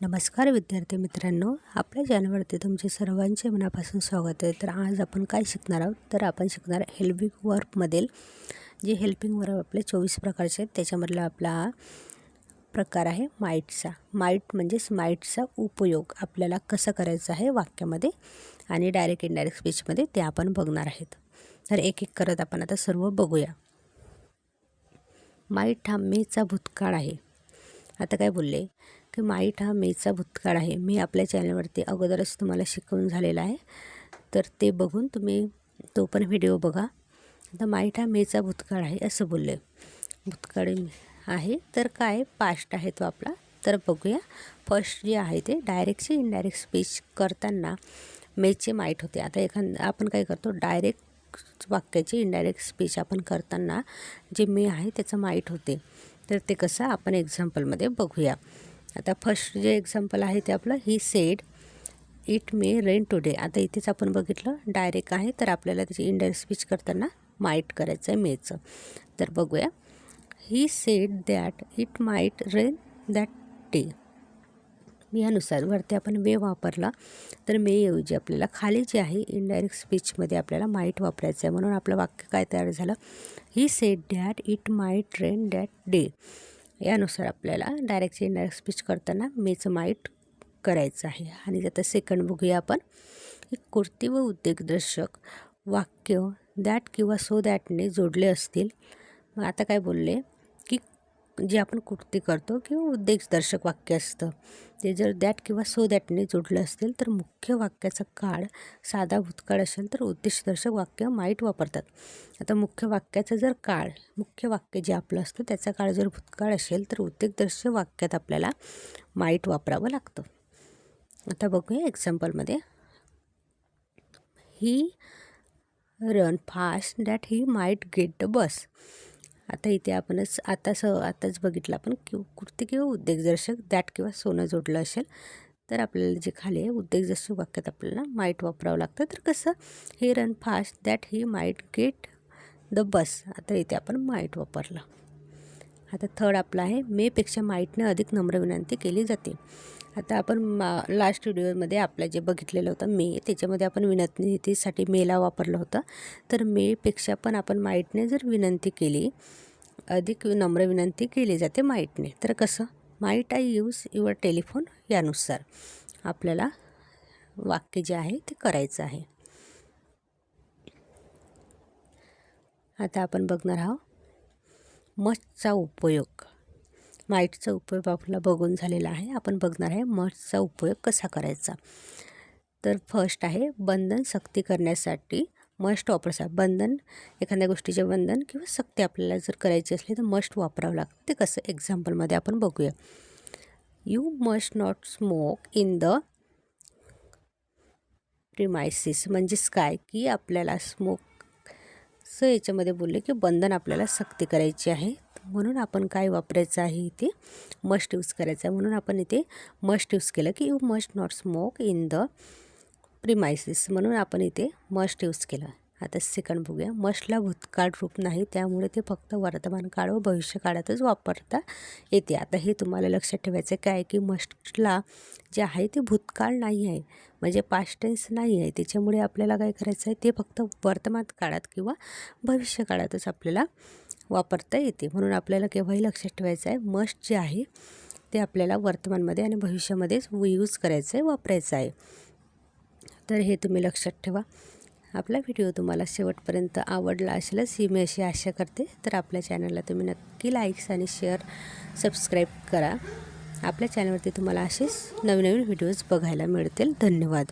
नमस्कार विद्यार्थी मित्रांनो आपल्या चॅनलवरती तुमचे सर्वांचे मनापासून स्वागत आहे. तर आज आपण काय शिकणार आहोत? तर आपण शिकणार हेल्पिंग वर्कमधील जे हेल्पिंग वर्क आपले चोवीस प्रकारचे आहेत त्याच्यामधला आपला प्रकार आहे माईटचा माईट म्हणजेच माईटचा उपयोग आपल्याला कसा करायचा आहे वाक्यामध्ये आणि डायरेक्ट इनडायरेक्ट स्पीचमध्ये ते आपण बघणार आहेत. तर एक एक करत आपण आता सर्व बघूया. माईट हा मेचा भूतकाळ आहे. आता काय बोलले? की माईट हा मेचा भूतकाळ आहे. मी आपल्या चॅनलवरती अगोदरच तुम्हाला शिकवून झालेला आहे. तर ते बघून तुम्ही तो पण व्हिडिओ बघा. आता माईट हा मेचा भूतकाळ आहे असं बोलले. भूतकाळ आहे. तर काय पास्ट आहे तो आपला? तर बघूया. फर्स्ट जे आहे ते डायरेक्टची इनडायरेक्ट स्पीच करताना मेचे माईट होते. आता एखाद आपण काय करतो डायरेक्ट वाक्याची इनडायरेक्ट स्पीच आपण करताना जे मे आहे त्याचं माईट होते. तर ते कसं आपण एक्झाम्पलमध्ये बघूया. आता फर्स्ट जे एक्झाम्पल आहे ते आपलं he said it may rain today आता इथेच आपण बघितलं डायरेक्ट आहे तर आपल्याला त्याची इंडायरेक्ट स्पीच करताना माईट करायचं आहे मेचं तर बघूया. He said that it might rain that day यानुसार वरती आपण वे वापरला तर मे ऐवजी आपल्याला खाली जे आहे इनडायरेक्ट स्पीचमध्ये आपल्याला माईट वापरायचं आहे म्हणून आपलं वाक्य काय तयार झालं? He said that it might rain that day यानुसार आपल्याला डायरेक्ट इनडायरेक्ट स्पीच करताना मेच माईट करायचं आहे. आणि आता सेकंड बघूया आपण. एक कुर्ती व उद्योगदर्शक वाक्य दॅट किंवा सो दॅटने जोडले असतील. मग आता काय बोलले? जे आपण कृती करतो किंवा उद्देशदर्शक वाक्य असतं ते जर दॅट किंवा सो दॅटने जोडलं असेल तर मुख्य वाक्याचा काळ साधा भूतकाळ असेल तर उद्देशदर्शक वाक्य माईट वापरतात. आता मुख्य वाक्याचा जर काळ मुख्य वाक्य जे आपलं असतं त्याचा काळ जर भूतकाळ असेल तर उद्देशदर्शक वाक्यात आपल्याला माईट वापरावं लागतं. आता बघूया एक्झाम्पलमध्ये. He run fast that he might get the bus. आता इथे आपणच आता स आताच बघितलं आपण कि कुर्ती किंवा उद्योगदर्शक दॅट किंवा सोनं जोडलं असेल तर आपल्याला जे खाली आहे उद्योगदर्शक वाक्यात आपल्याला माईट वापरावं लागतं. तर कसं हे run fast that he might get the bus. आता इथे आपण माईट वापरलं. आता थर्ड आपला आहे मेपेक्षा माईटने अधिक नम्र विनंती केली जाते. आता आपण मा लास्ट व्हिडिओमध्ये आपलं जे बघितलेलं होतं मे त्याच्यामध्ये आपण विनंतीसाठी मेला वापरलं होतं. तर मेपेक्षा पण आपण माईटने जर विनंती केली अधिक नम्र विनंती केली जाते माईटने. तर कसं? Might I use your telephone यानुसार. आपल्याला वाक्य जे आहे ते करायचं आहे. आता आपण बघणार आहोत मचचा उपयोग. माईटचा उपयोग आपला बघून झालेला आहे. आपण बघणार आहे मठचा उपयोग कसा करायचा. तर फर्स्ट आहे बंधन सक्ती करण्यासाठी मस्ट वापरायचा. बंधन एखाद्या गोष्टीचे बंधन किंवा सक्ती आपल्याला जर करायची असली तर मस्ट वापरावं लागतं. ते कसं? एक्झाम्पलमध्ये आपण बघूया. You must not smoke in the premises म्हणजेच काय? की आपल्याला स्मोकचं याच्यामध्ये बोलले की बंधन आपल्याला सक्ती करायची आहे. म्हणून आपण काय वापरायचं आहे इथे? मस्ट यूज करायचं आहे. म्हणून आपण इथे मस्ट यूज केलं की you must not smoke in the premises म्हणून आपण इथे मस्ट यूज केलं. आता सेकंड बघूया. मस्टला भूतकाळ रूप नाही. त्यामुळे ते फक्त वर्तमान काळ व भविष्य काळातच वापरता येते. आता हे तुम्हाला लक्षात ठेवायचं काय की मस्टला जे आहे ते भूतकाळ नाही आहे. म्हणजे पास्ट टेन्स नाही आहे. त्याच्यामुळे आपल्याला काय करायचं आहे? ते फक्त वर्तमान काळात किंवा भविष्य काळातच आपल्याला वापरता येते. म्हणून आपल्याला केव्हाही लक्षात ठेवायचं आहे मस्ट जे आहे ते आपल्याला वर्तमानमध्ये आणि भविष्यामध्येच यूज करायचं आहे वापरायचं आहे. तर हे तुम्ही लक्षात ठेवा. आपला व्हिडिओ तुम्हाला शेवटपर्यंत आवडला असेलच ही मी अशी आशा करते. तर आपल्या चॅनलला तुम्ही नक्की लाईक्स आणि शेअर सबस्क्राईब करा. आपल्या चॅनलवरती तुम्हाला असेच नवीन नवीन व्हिडिओज बघायला मिळतील. धन्यवाद.